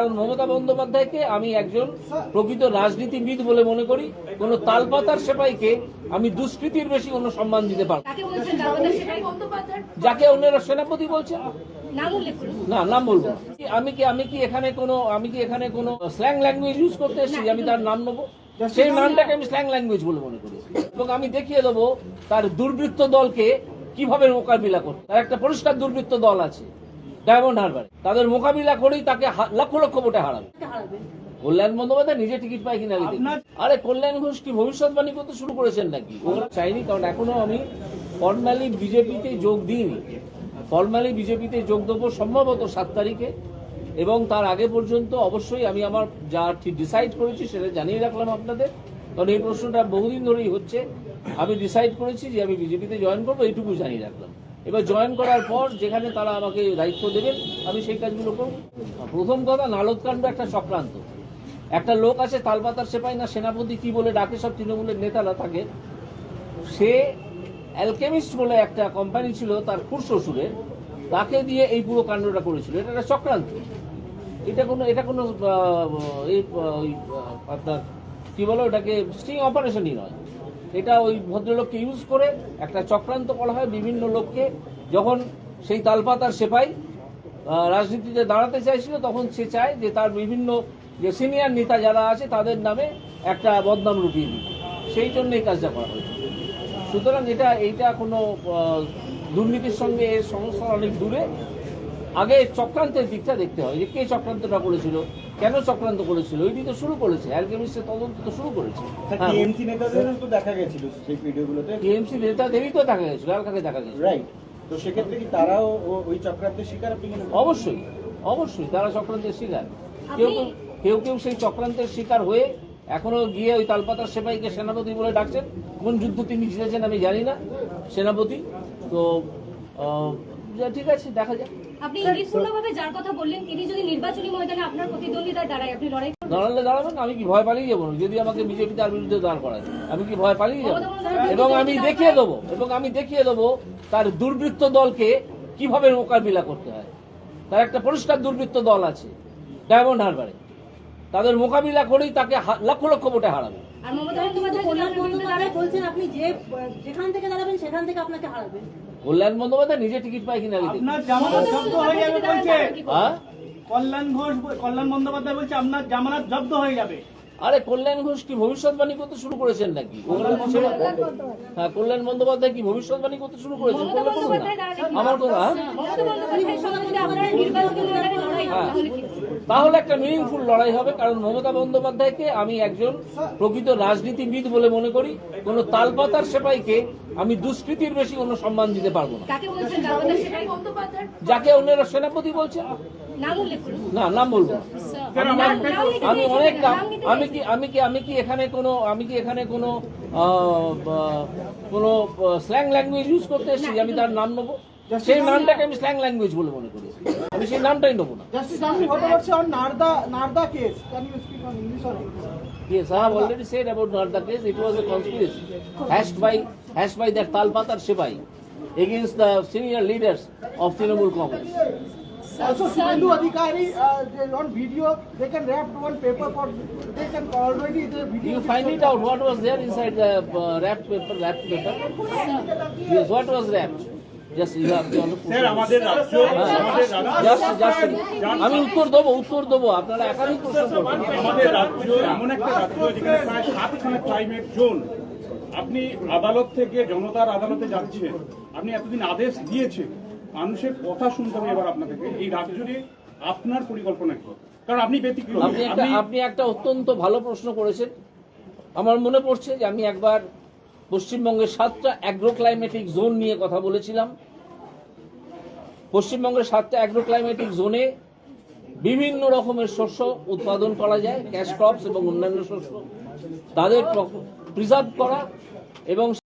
কারণ মমতা বন্দ্যোপাধ্যায়কে আমি একজন প্রকৃত রাজনীতিবিদ বলে মনে করি। কোন তালপাতার সেপাইকে আমি দুষ্কৃতির বেশি কোনো সম্মান দিতে পারব যাকে অন্যরা সেনাপতি বলছে? না নাম বলব আমি কি আমি কি এখানে কোনো আমি কি এখানে কোনো স্ল্যাং ল্যাঙ্গুয়েজ ইউজ করতে এসেছি? আমি তার নাম নেব? সেই নামটাকে আমি স্ল্যাং ল্যাঙ্গুয়েজ বলে মনে করি। এবং আমি দেখিয়ে দেবো তার দুর্বৃত্ত দলকে কীভাবে মোকাবিলা করতে তার একটা পরিষ্কার দুর্বৃত্ত দল আছে। ডায়মন্ড হারবারে। তাদের মোকাবিলা করেই তাকে লক্ষ লক্ষ ভোটে হারাবে। কল্যাণ বন্দ্যোপাধ্যায় নিজে টিকিট পায় কিনা আরে কল্যাণ ঘোষ কি ভবিষ্যৎবাণী করতে শুরু করেছেন নাকি? ওরা চাইনি কারণ এখনও আমি ফর্মালি বিজেপিতে যোগ দিইনি। ফর্মালি বিজেপিতে যোগ দেবো সম্ভবত সাত তারিখে এবং তার আগে পর্যন্ত অবশ্যই আমি আমার যা ঠিক ডিসাইড করেছি সেটা জানিয়ে রাখলাম আপনাদের। কারণ এই প্রশ্নটা বহুদিন ধরেই হচ্ছে। আমি ডিসাইড করেছি যে আমি বিজেপিতে জয়েন করব এইটুকু জানিয়ে রাখলাম। এবার জয়েন করার পর যেখানে তারা আমাকে দায়িত্ব দেবেন, আমি সেই কাজগুলো করব। প্রথম কথা, নালদকাণ্ড একটা চক্রান্ত। একটা লোক আছে, তালপাতার সেপাই না, সেনাপতি কি বলে ডাকে সব তৃণমূলের নেতারা থাকে সে অ্যালকেমিস্ট বলে একটা কোম্পানি ছিল তার খুর শ্বশুরে তাকে দিয়ে এই পুরো কাণ্ডটা করেছিল। এটা একটা চক্রান্ত। এটা কোনো এটা কোনো আপনার কি বলো ওটাকে স্টিং অপারেশনই নয়। এটা ওই ভদ্রলোককে ইউজ করে একটা চক্রান্ত করা হয় বিভিন্ন লোককে। যখন সেই তালপাতার সেপাই রাজনীতিতে দাঁড়াতে চাইছিল, তখন সে চায় যে তার বিভিন্ন যে সিনিয়র নেতা যারা আছে, তাদের নামে একটা বদনাম রুটিয়ে দিতে। সেই জন্য এই কাজটা করা হয়েছে। সুতরাং এটা, এইটা কোনো দুর্নীতির সঙ্গে এর সমস্যা অনেক দূরে। আগে চক্রান্তের দিকটা দেখতে হয় যে কে চক্রান্তটা করেছিল কেন চক্রান্ত করেছিল ওইটি তো শুরু করেছে অ্যালকেমিস্টের তদন্ত তো শুরু করেছে। হ্যাঁ টিএমসি নেতাদেরও তো দেখা গেছিল সেই ভিডিওগুলোতে। টিএমসি নেতাদেরই তো দেখা গেছিল আর কাকে দেখা গেছিল? রাইট তো সেক্ষেত্রে কি তারাও ওই চক্রান্তের শিকার আপনি মনে অবশ্যই অবশ্যই তারা চক্রান্তের শিকার। কেউ কেউ কেউ কেউ সেই চক্রান্তের শিকার হয়ে এখনও গিয়ে ওই তালপাতার সেপাইকে সেনাপতি বলে ডাকছেন। কোন যুদ্ধ তিনি জিতেছেন আমি জানি না সেনাপতি। তো যা ঠিক আছে দেখা যাক। আপনি ইঙ্গিতপূর্ণভাবে যার কথা বললেন তিনি যদি নির্বাচনী ময়দানে আপনার প্রতিদ্বন্দ্বিতায় দাঁড়ায় আপনি লড়াই দাঁড়ালে দাঁড়াবেন আমি কি ভয় পালিয়ে যাব? যদি আমাকে বিজেপি তার বিরুদ্ধে দাঁড় করায় আমি কি ভয় পালিয়ে যাব? এবং আমি দেখিয়ে দেবো এবং আমি দেখিয়ে দেবো তার দুর্বৃত্ত দলকে কীভাবে মোকাবিলা করতে হয়। তার একটা পরিষ্কার দুর্বৃত্ত দল আছে ডায়মন্ড হারবারে। তাদের মোকাবিলা করেই তাকে লক্ষ লক্ষ ভোটে হারাবে। আর মমতা বন্দ্যোপাধ্যায় বলছেন আপনি যে যেখান থেকে দাঁড়াবেন সেখান থেকে আপনাকে হারাবেন। কল্যাণ বন্দ্যোপাধ্যায় নিজে টিকিট পায় কিনা আগে আপনার জামানত জব্দ হয়ে যাবে বলছে। হ্যাঁ? কল্যাণ ঘোষ কল্যাণ বন্দ্যোপাধ্যায় বলছে আপনার জামানত জব্দ হয়ে যাবে। আরে কল্যাণ ঘোষ কি ভবিষ্যৎবাণী করতে শুরু করেছেন নাকি? হ্যাঁ কল্যাণ বন্দ্যোপাধ্যায় কি ভবিষ্যৎবাণী করতে শুরু করেছেন? না। আমার কথা হ্যাঁ। হয়। তাহলে একটা মিনিংফুল লড়াই হবে কারণ মমতা বন্দ্যোপাধ্যায়কে আমি একজন প্রকৃত রাজনীতিবিদ বলে মনে করি। কোন তালপাতার সেপাইকে আমি দুষ্কৃতির বেশি কোনো সম্মান দিতে পারব না। বলছেন? যাকে অন্যরা সেনাপতি বলছে। নাম উল্লেখ করুন নাম বলব। আমি অনেক আমি কি আমি কি আমি কি এখানে কোনো আমি কি এখানে কোনো কোনো স্ল্যাং ল্যাঙ্গুয়েজ ইউজ করতে এসেছি? আমি তার নাম নেব? সেই নামটাকে আমি স্ল্যাং ল্যাঙ্গুয়েজ বলে মনে করি। আমি সেই নামটাই নেব না। Senior leaders of Trinamool Congress Also, Suvendu Adhikari, uh, they- on video, they can wrap one paper for, they can already, the video. You find it out what was there inside the uh, wrapped paper, wrapped paper. Yes, what was wrapped? Just you have to sir আমাদের রাজ্য আমাদের রাজ্য just just আমি উত্তর দেবো উত্তর দেবো আপনারা একাধিক প্রশ্ন করবেন আমাদের রাজ্য এমন একটা রাজ্য যেখানে প্রায় সাতখানা ক্লাইমেট জোন আপনি আদালত থেকে জনতার আদালতে যাচ্ছেন আপনি এতদিন আদেশ দিয়েছেন মানুষের কথা শুনতে হবে এবার আপনাকে এই রাজ্য নিয়ে আপনার পরিকল্পনা কি? কারণ আপনি ব্যতিক্রম। আপনি একটা আপনি একটা অত্যন্ত ভালো প্রশ্ন করেছেন। আমার মনে পড়ছে যে আমি একবার পশ্চিমবঙ্গের সাতটা অ্যাগ্রো ক্লাইমেটিক জোন নিয়ে কথা বলেছিলাম। পশ্চিমবঙ্গের সাতটা অ্যাগ্রো ক্লাইমেটিক জোনে বিভিন্ন রকমের শস্য উৎপাদন করা যায় ক্যাশ ক্রপস এবং অন্যান্য শস্য। তাদের প্রিজার্ভ করা এবং